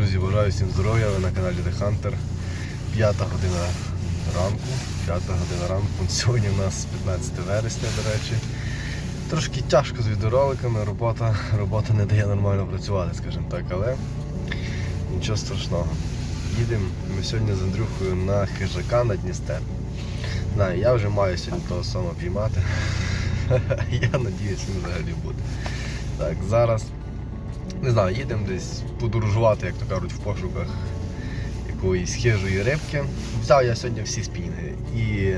Друзі, бажаю всім здоров'я, ви на каналі The Hunter. П'ята година ранку. П'ята година ранку. Сьогодні у нас 15 вересня, до речі. Трошки тяжко з відеороликами, робота, робота не дає нормально працювати, скажімо так, але нічого страшного. Їдемо ми сьогодні з Андрюхою на хижака на Дністер. Знаю, я вже маю сьогодні того самого піймати. Я надіюсь, він взагалі буде. Так, зараз не знаю, їдемо десь подорожувати, як то кажуть, в пошуках якоїсь хижої рибки. Взяв я сьогодні всі спінги. І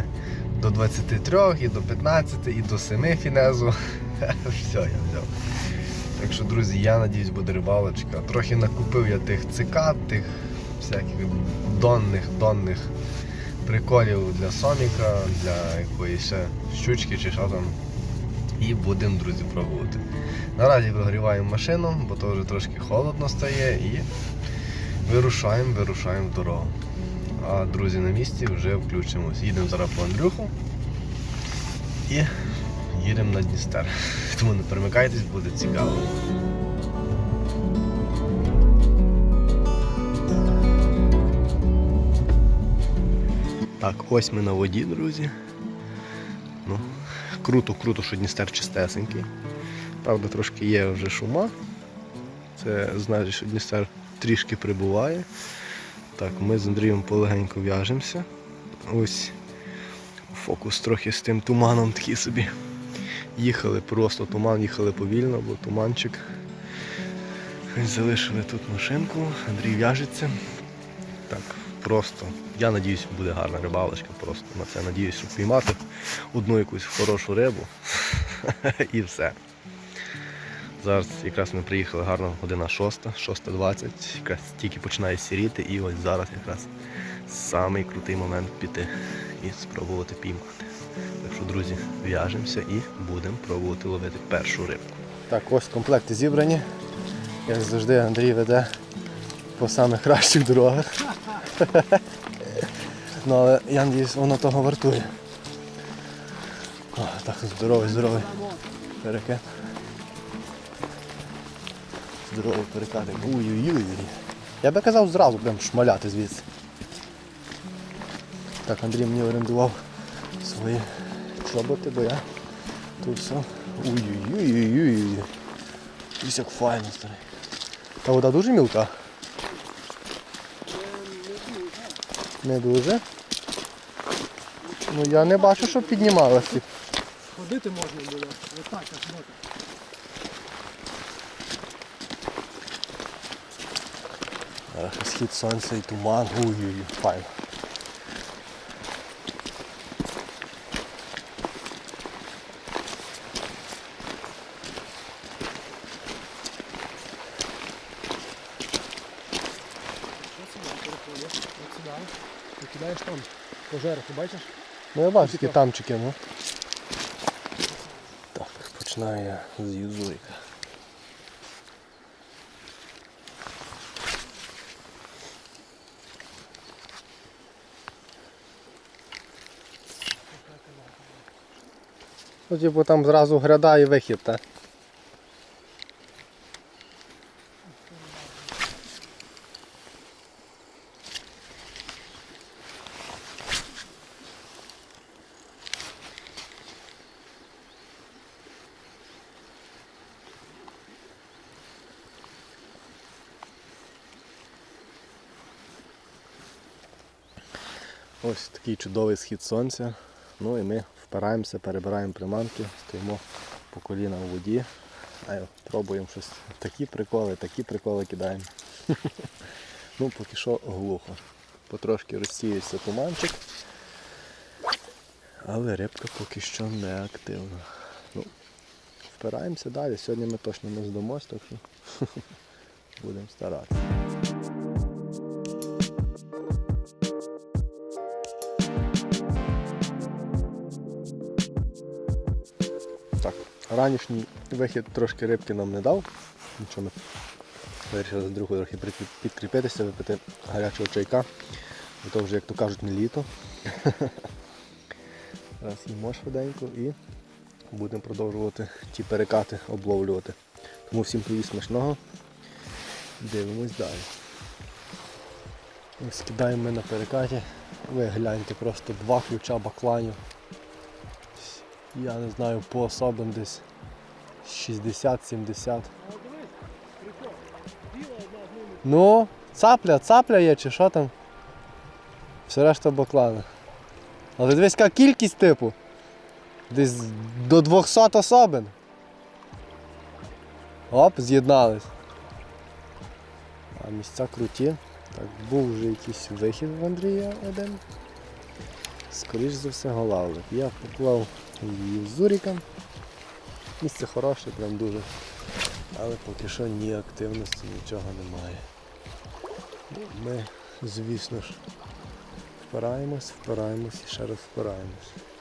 до 23, і до 15, і до 7 фінезу. Все я взяв. Так що, друзі, я надіюсь, буде рибалочка. Трохи накупив я тих цикад, тих всяких донних, донних приколів для соміка, для якоїсь щучки чи що там. І будемо, друзі, пробувати. Наразі прогріваємо машину, бо то вже трошки холодно стає і вирушаємо, вирушаємо в дорогу. А друзі на місці вже включимось. Їдемо зараз по Андрюху і їдемо на Дністер. Тому не перемикайтесь, буде цікаво. Так, ось ми на воді, друзі. Круто, круто, що Дністер чистесенький. Правда, трошки є вже шума. Це значить, що Дністер трішки прибуває. Так, ми з Андрієм полегенько в'яжемося. Ось фокус трохи з тим туманом такий собі. Їхали просто туман, їхали повільно, бо туманчик. Залишили тут машинку, Андрій в'яжеться. Так, просто. Я надіюсь, буде гарна рибалочка. Просто на це надіюсь, щоб піймати одну якусь хорошу рибу. І все. Зараз якраз ми приїхали гарно година 6, 6.20, якраз тільки починає сіріти і ось зараз якраз самий крутий момент піти і спробувати піймати. Так що, друзі, в'яжемося і будемо пробувати ловити першу рибку. Так, ось комплекти зібрані. Як завжди, Андрій веде по самих кращих дорогах. ну але я надіюсь, воно того вартує. О, так, здоровий, здоровий. Перекет. Здоровий перекатик. Ой-ой-ой. Я би казав зразу будемо шмаляти звідси. Так, Андрій мені орендував свої чоботи, бо я тут все. Ой-ой-ой-ой-ой. Ось як файно старий. Та вода дуже мілка? Не дуже. Ну я не бачу, щоб піднімалася. Ходити можна було. Ось так аж можна. Схід сонця і туман. Ой-ой-ой, файно. Що сюди переходить? От сюди. І кидаєш там по бачиш? Ну я бачу такі тамчики, ну. Так, починаю я з юзурика. Ну, типу там зразу гряда і вихід, так? Ось такий чудовий схід сонця. Ну і ми впираємося, перебираємо приманки, стоїмо по коліна у воді. А пробуємо щось. Такі приколи, такі приколи кидаємо. Ну, поки що глухо. Потрошки розсіюється туманчик. Але рибка поки що не активна. Ну, впираємося далі. Сьогодні ми точно не здамось, так що будемо старатися. Так, ранішній вихід трошки рибки нам не дав. Нічого ми вирішили з другою трохи підкріпитися, випити гарячого чайка. Бо то вже, як то кажуть, не літо. Зараз їмо швиденько і будемо продовжувати ті перекати обловлювати. Тому всім привіт смачного. Дивимось далі. Ось кидаємо ми на перекаті. Ви гляньте, просто два ключа бакланів. Я не знаю, по особам десь 60-70. Ну, цапля, цапля є чи що там? Все решта баклани. Але дивись, яка кількість типу. Десь до 200 особин. Оп, з'єднались. А місця круті. Так, був вже якийсь вихід в Андрія один. Скоріш за все голавлик. Я поклав її з Зуріком. Місце хороше, прям дуже. Але поки що ні активності, нічого немає. Ми, звісно ж, впираємось, впираємось і ще раз впираємось.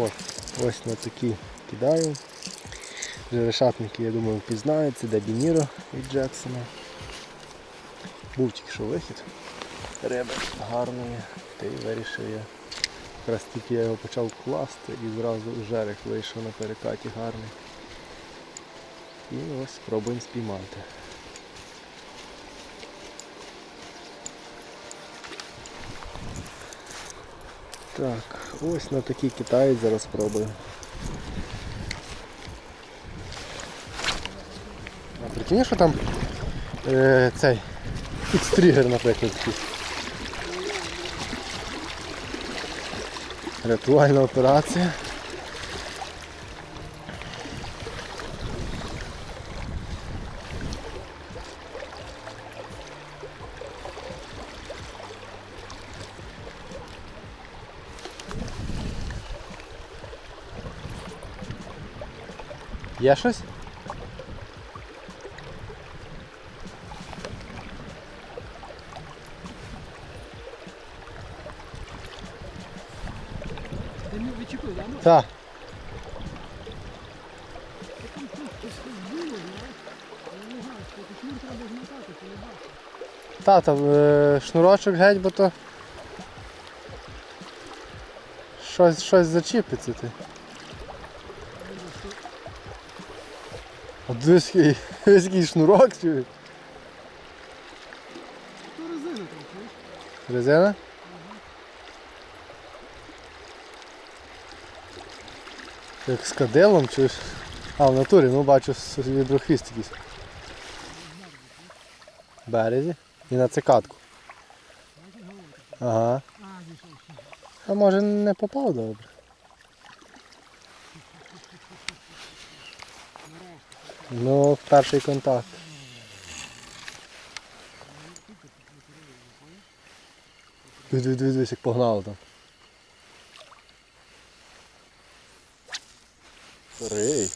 От, ось на такі кидаю. Вже решатники, я думаю, впізнаються, де Бініро від Джексона. Був тільки що вихід. Риби гарної, та й вирішив я. Якраз тільки я його почав класти і зразу жерех вийшов на перекаті гарний. І ось спробуємо спіймати. Так, ось на такий китаєць зараз спробую. А прикинь, що там е, цей фікс-тригер, наприклад, якийсь. Рятувальна операція. Є щось? Так. Та, там е, шнурочок геть, бо то щось, щось зачіпиться ти. Дивись, який шнурок чуєш. То резина там, чуєш? Резина? Як з кадилом чуєш? А, в натурі, ну бачу віброхвіст якийсь. Березі. І на цикатку. Ага. А може не попав добре? Ну, перший контакт. Дивись, дивись, як погнало там. Старий.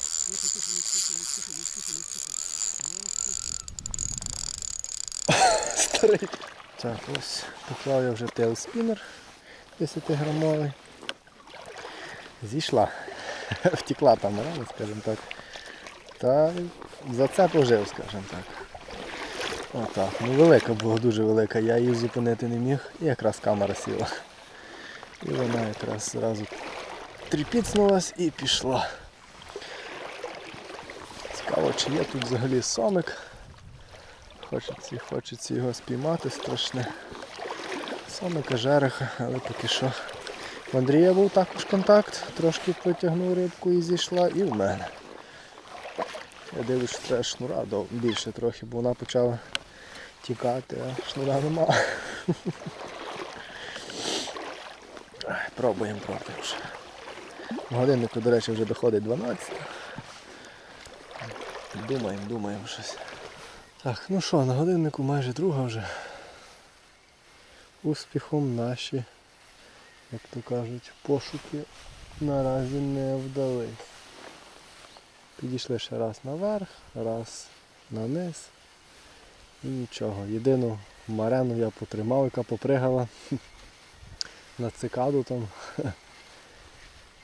Старий. Так, ось поклав я вже тейлспінер 10-грамовий. Зійшла. Втекла там рано, скажімо так. Та за це пожив, скажімо так. Отак. Ну велика була, дуже велика. Я її зупинити не міг і якраз камера сіла. І вона якраз зразу тріпіцнулась і пішла. Цікаво, чи є тут взагалі сомик. Хочеться, хочеться його спіймати страшне. Сомика жереха, але поки що. В Андрія був також контакт, трошки потягнув рибку і зійшла, і в мене. Я дивлюсь, що треба шнура більше трохи, бо вона почала тікати, а шнура нема. Пробуємо, пробуємо. вже. Годиннику, до речі, вже доходить 12. Думаємо, думаємо щось. Так, ну що, на годиннику майже друга вже. Успіхом наші, як то кажуть, пошуки наразі не вдались. Підійшли ще раз наверх, раз на низ. І нічого. Єдину марену я потримав, яка попригала на цикаду там.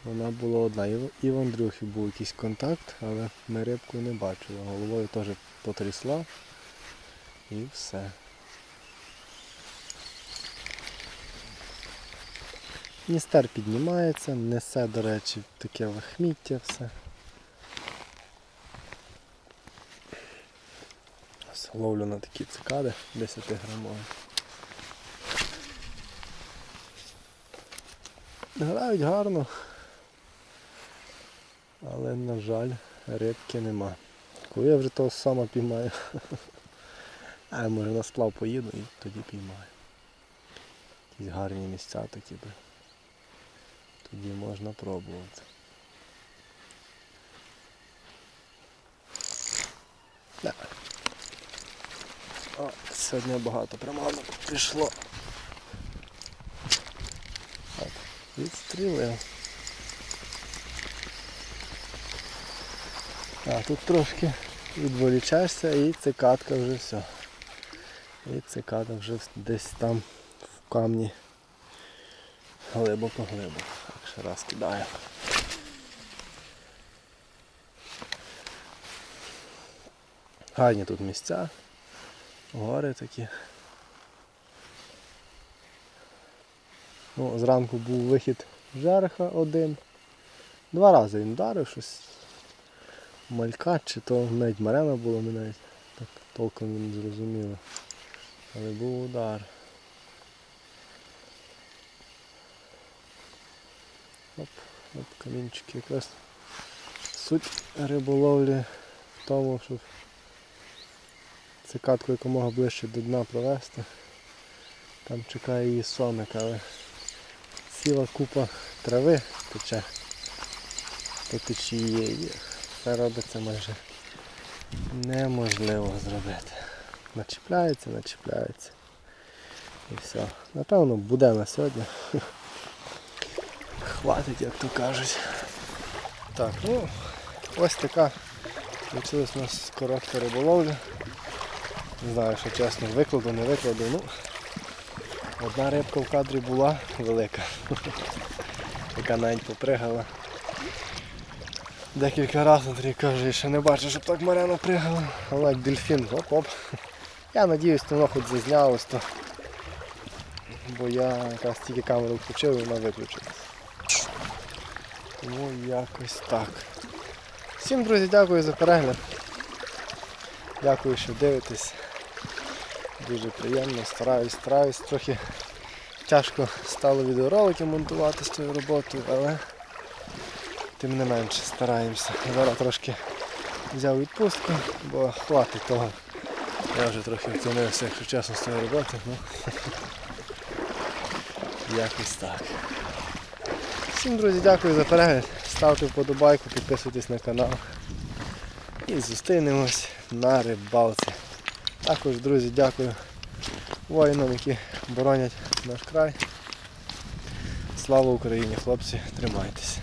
Вона була одна. І в- Андрюхі був якийсь контакт, але ми рибку не бачили. Головою теж потрясла. І все. Дністер піднімається, несе, до речі, таке лахміття все. Ловлю на такі цикади 10 грамові. Грають гарно, але, на жаль, рибки нема. Коли я вже того сама піймаю, а може на сплав поїду і тоді піймаю. Якісь гарні місця такі би. Тоді можна пробувати. Да. О, сьогодні багато приманок пішло. Так, відстрілив. А тут трошки відволічаєшся і цикатка вже все. І цикада вже десь там в камні глибоко глибоко. Так, ще раз кидаю. Гарні тут місця, гори такі. Ну, зранку був вихід жереха один. Два рази він вдарив щось. Малька чи то навіть марена було, навіть так толком не зрозуміло. Але був удар. Оп, оп, камінчики. Якраз суть риболовлі в тому, щоб цикатку якомога ближче до дна провести. Там чекає її соник, але ціла купа трави тече по течії це робиться майже неможливо зробити. Начіпляється, начіпляється. І все. Напевно, буде на сьогодні. Хватить, як то кажуть. Так, ну ось така вийшла у нас коротка риболовля. Не знаю, що чесно, викладу, не викладу. Ну, одна рибка в кадрі була велика, яка навіть попригала. Декілька разів Андрій каже, ще не бачив, щоб так Марена пригала. Але як дельфін, оп-оп. Я надіюсь, воно хоч зазнялось, то. бо я якраз тільки камеру включив і вона виключилась. Тому якось так. Всім, друзі, дякую за перегляд. Дякую, що дивитесь. Дуже приємно, стараюсь, стараюсь. Трохи тяжко стало відеоролики монтувати з цією роботою, але тим не менше стараємося. Зараз трошки взяв відпустку, бо хватить того. Я вже трохи втомився, якщо чесно, з цієї роботи. Ну, якось так. Всім, друзі, дякую за перегляд. Ставте вподобайку, підписуйтесь на канал. І зустрінемось на рибалці. Також, друзі, дякую воїнам, які боронять наш край. Слава Україні, хлопці, тримайтеся.